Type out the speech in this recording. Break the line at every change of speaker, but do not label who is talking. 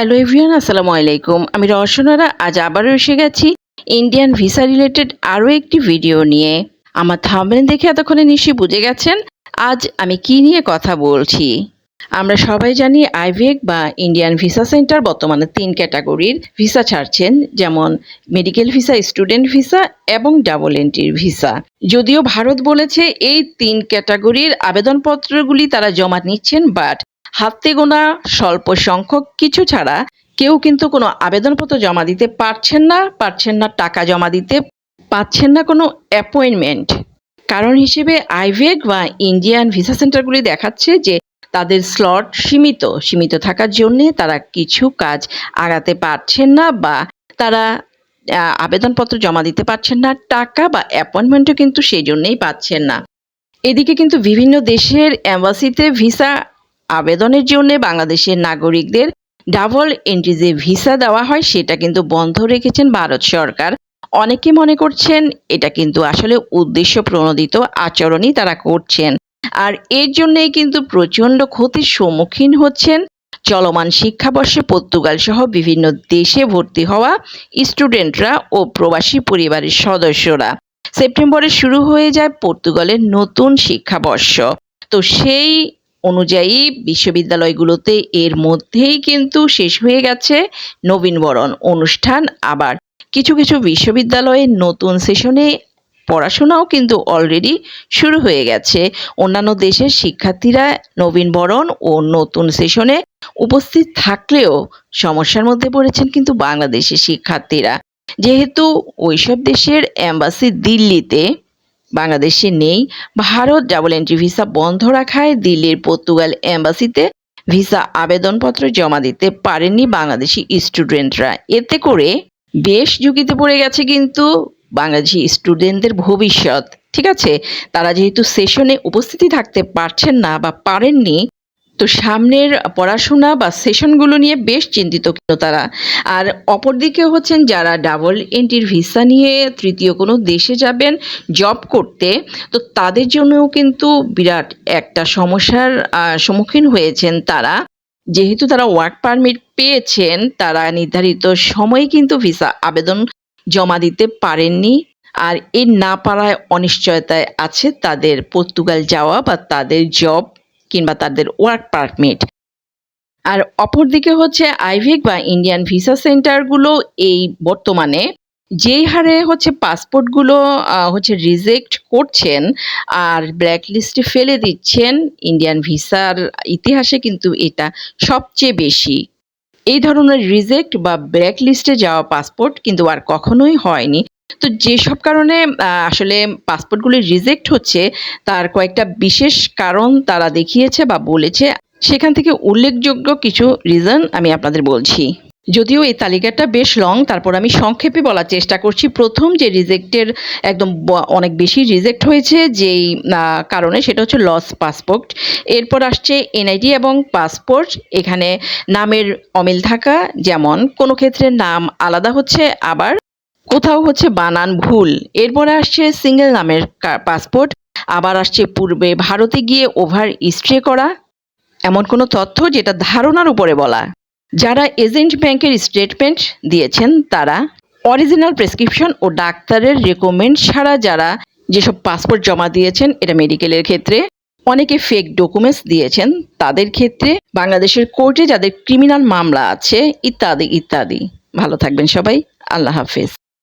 Hello everyone, আসসালামু আলাইকুম। আমি রসনারা আজ আবারও এসে গেছি ইন্ডিয়ান ভিসা রিলেটেড আরও একটি ভিডিও নিয়ে। আমার থামবেন দেখে এতক্ষণে নিশ্চয়ই বুঝে গেছেন আজ আমি কি নিয়ে কথা বলছি। আমরা সবাই জানি আইভিএক বা ইন্ডিয়ান ভিসা সেন্টার বর্তমানে তিন ক্যাটাগরির ভিসা ছাড়ছেন, যেমন মেডিকেল ভিসা স্টুডেন্ট ভিসা এবং ডাবল এন্ট্রির ভিসা যদিও ভারত বলেছে এই তিন ক্যাটাগরির আবেদনপত্রগুলি তারা জমা নিচ্ছেন বাট হাতে গোনা স্বল্প সংখ্যক কিছু ছাড়া কেউ কিন্তু কোনো আবেদনপত্র জমা দিতে পারছেন না পারছেন না টাকা জমা দিতে, পাচ্ছেন না কোনো অ্যাপয়েন্টমেন্ট কারণ হিসেবে আইভেক বা ইন্ডিয়ান ভিসা সেন্টারগুলি দেখাচ্ছে যে তাদের স্লট সীমিত সীমিত থাকার জন্যে তারা কিছু কাজ আগাতে পারছেন না বা তারা আবেদনপত্র জমা দিতে পারছেন না, টাকা বা অ্যাপয়েন্টমেন্টও কিন্তু সেই জন্যেই পাচ্ছেন না। এদিকে কিন্তু বিভিন্ন দেশের অ্যাম্বাসিতে ভিসা আবেদনের জন্য বাংলাদেশের নাগরিকদের ডাবল এন্ট্রি যে ভিসা দেওয়া হয়, সেটা কিন্তু বন্ধ রেখেছেন ভারত সরকার। অনেকে মনে করছেন এটা কিন্তু আসলে উদ্দেশ্য প্রণোদিত আচরণই তারা করছেন। আর এর জন্যই কিন্তু প্রচণ্ড ক্ষতির সম্মুখীন হচ্ছেন চলমান শিক্ষাবর্ষে পর্তুগাল সহ বিভিন্ন দেশে ভর্তি হওয়া স্টুডেন্টরা ও প্রবাসী পরিবারের সদস্যরা। সেপ্টেম্বরে শুরু হয়ে যায় পর্তুগালের নতুন শিক্ষাবর্ষ। তো সেই অনুযায়ী বিশ্ববিদ্যালয়গুলোতে এর মধ্যেই কিন্তু শেষ হয়ে গেছে নবীনবরণ অনুষ্ঠান আবার। কিছু কিছু বিশ্ববিদ্যালয়ে নতুন সেশনে পড়াশোনাও কিন্তু অলরেডি শুরু হয়ে গেছে। অন্যান্য দেশের শিক্ষার্থীরা নবীনবরণ ও নতুন সেশনে উপস্থিত থাকলেও সমস্যার মধ্যে পড়েছেন কিন্তু বাংলাদেশের শিক্ষার্থীরা। যেহেতু ওইসব দেশের অ্যাম্বাসি দিল্লিতে বাংলাদেশে নেই। ভারত ডাবল এন্ট্রি ভিসা বন্ধ রাখায় দিল্লির পর্তুগাল এম্বাসিতে ভিসা আবেদনপত্র জমা দিতে পারেননি বাংলাদেশি স্টুডেন্টরা এতে করে বেশ ঝুঁকিতে পড়ে গেছে কিন্তু বাংলাদেশি স্টুডেন্টদের ভবিষ্যৎ। ঠিক আছে? তারা যেহেতু সেশনে উপস্থিতি থাকতে পারছেন না বা পারেননি তো সামনের পড়াশোনা বা সেশনগুলো নিয়ে বেশ চিন্তিত কিন্তু তারা। আর অপরদিকে হচ্ছেন যারা ডাবল এন্ট্রির ভিসা নিয়ে তৃতীয় কোনো দেশে যাবেন, জব করতে, তো তাদের জন্যও কিন্তু বিরাট একটা সমস্যার সম্মুখীন হয়েছেন তারা। যেহেতু তারা ওয়ার্ক পারমিট পেয়েছেন, তারা নির্ধারিত সময়ে কিন্তু ভিসা আবেদন জমা দিতে পারেননি। আর এই না পারায় অনিশ্চয়তায় আছে তাদের পর্তুগাল যাওয়া বা তাদের জব কিংবা তাদের ওয়ার্ক পারমিট আর অপরদিকে হচ্ছে আইভিক বা ইন্ডিয়ান ভিসা সেন্টারগুলো এই বর্তমানে যেই হারে হচ্ছে পাসপোর্টগুলো হচ্ছে রিজেক্ট করছেন আর ব্ল্যাক লিস্টে ফেলে দিচ্ছেন ইন্ডিয়ান ভিসার ইতিহাসে কিন্তু এটা সবচেয়ে বেশি। এই ধরনের রিজেক্ট বা ব্ল্যাক লিস্টে যাওয়া পাসপোর্ট কিন্তু আর কখনোই হয়নি। তো যেসব কারণে আসলে পাসপোর্টগুলি রিজেক্ট হচ্ছে, তার কয়েকটা বিশেষ কারণ তারা দেখিয়েছে বা বলেছে। সেখান থেকে উল্লেখযোগ্য কিছু রিজন আমি আপনাদের বলছি। যদিও এই তালিকাটা বেশ লং তারপর আমি সংক্ষেপে বলার চেষ্টা করছি। প্রথম যে রিজেক্টের একদম অনেক বেশি রিজেক্ট হয়েছে, যেই কারণে সেটা হচ্ছে লস পাসপোর্ট এরপর আসছে এনআইডি এবং পাসপোর্ট এখানে নামের অমিল থাকা যেমন, কোনো ক্ষেত্রে নাম আলাদা হচ্ছে, আবার কোথাও হচ্ছে বানান ভুল। এরপরে আসছে সিঙ্গেল নামের পাসপোর্ট আবার আসছে পূর্বে ভারতে গিয়ে ওভার স্ট্রে করা। এমন কোনো তথ্য যেটা ধারণার উপরে বলা। যারা এজেন্ট ব্যাংকের স্টেটমেন্ট দিয়েছেন তারা অরিজিনাল প্রেসক্রিপশন ও ডাক্তারের রেকমেন্ড ছাড়া যারা যেসব পাসপোর্ট জমা দিয়েছেন, এটা মেডিকেলের ক্ষেত্রে, অনেকে ফেক ডকুমেন্টস দিয়েছেন, তাদের ক্ষেত্রে বাংলাদেশের কোর্টে যাদের ক্রিমিনাল মামলা আছে, ইত্যাদি ইত্যাদি। ভালো থাকবেন সবাই। আল্লাহ হাফেজ।